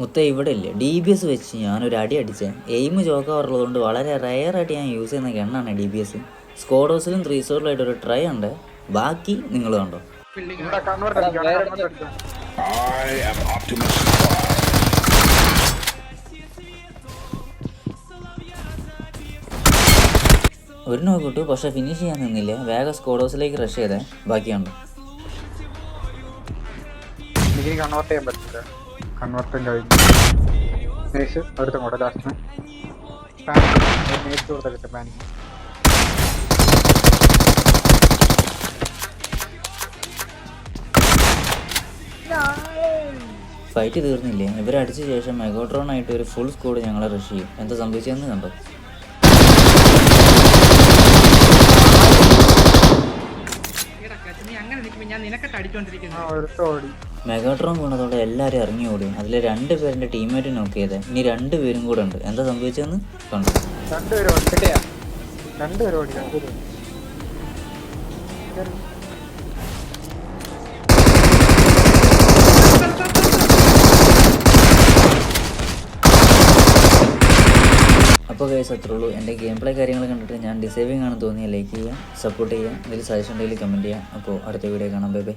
മുത്ത ഇവിടെ ഇല്ല? ഡി ബി എസ് വെച്ച് ഞാനൊരു അടി അടിച്ചേ. എയിം ചോക്കാറുള്ളതുകൊണ്ട് വളരെ റയറായിട്ട് ഞാൻ യൂസ് ചെയ്യുന്ന ഗണ്ണാണ് ഡി ബി എസ് സ്കോഡോസിലും ത്രീ സോറിലായിട്ട് ഒരു ട്രൈ ഉണ്ട്. ബാക്കി നിങ്ങൾ കണ്ടോ? ഒരു നോക്കിട്ടു പക്ഷെ ഫിനിഷ് ചെയ്യാൻ നിന്നില്ല. വേഗം സ്കോഡോസിലേക്ക് റഷ് ചെയ്തേ. ബാക്കിയുണ്ട് കൺവേർട്ട് ചെയ്യാൻ പറ്റില്ല. കൺവേർട്ടും കഴിഞ്ഞു. നേഴ്സ് അടുത്ത കൂടെ ലാസ്റ്റ് നേഴ്സ് കൊടുത്തിട്ട് പാനിക്ക് ഫൈറ്റ് തീർന്നില്ലേ? ഇവരടിച്ച ശേഷം മെഗോട്രോൺ ആയിട്ട് ഒരു ഫുൾ സ്കോഡ് ഞങ്ങളെ റഷ് ചെയ്യും. എന്താ സംഭവിച്ചതെന്ന് കണ്ടോ? എടാ കച്ച്, നീ അങ്ങനെ നിൽക്കുമ്പോൾ ഞാൻ നിനക്കെട്ട് അടിച്ചോണ്ടിരിക്കുന്നു. മെഗാട്രോൺ വീണതോടെ എല്ലാവരും ഇറങ്ങി ഓടി. അതിൽ രണ്ട് പേരെ ടീമേറ്റ് നോക്ക് ചെയ്തേ. ഇനി രണ്ട് പേരും കൂടെ ഉണ്ട്. എന്താ സംഭവിച്ചതെന്ന് കണ്ടു? അപ്പോൾ കേസ് അത്രേ ഉള്ളൂ. എന്റെ ഗെയിം പ്ലേ കാര്യങ്ങൾ കണ്ടിട്ട് ഞാൻ ഡിസേവിങ് ആണെന്ന് തോന്നിയാൽ ലൈക്ക് ചെയ്യുക സപ്പോർട്ട് ചെയ്യുക. എന്തെങ്കിലും സജഷൻ ഉണ്ടെങ്കിൽ കമന്റ് ചെയ്യുക. അപ്പോൾ അടുത്ത വീഡിയോ കാണാം. Bye bye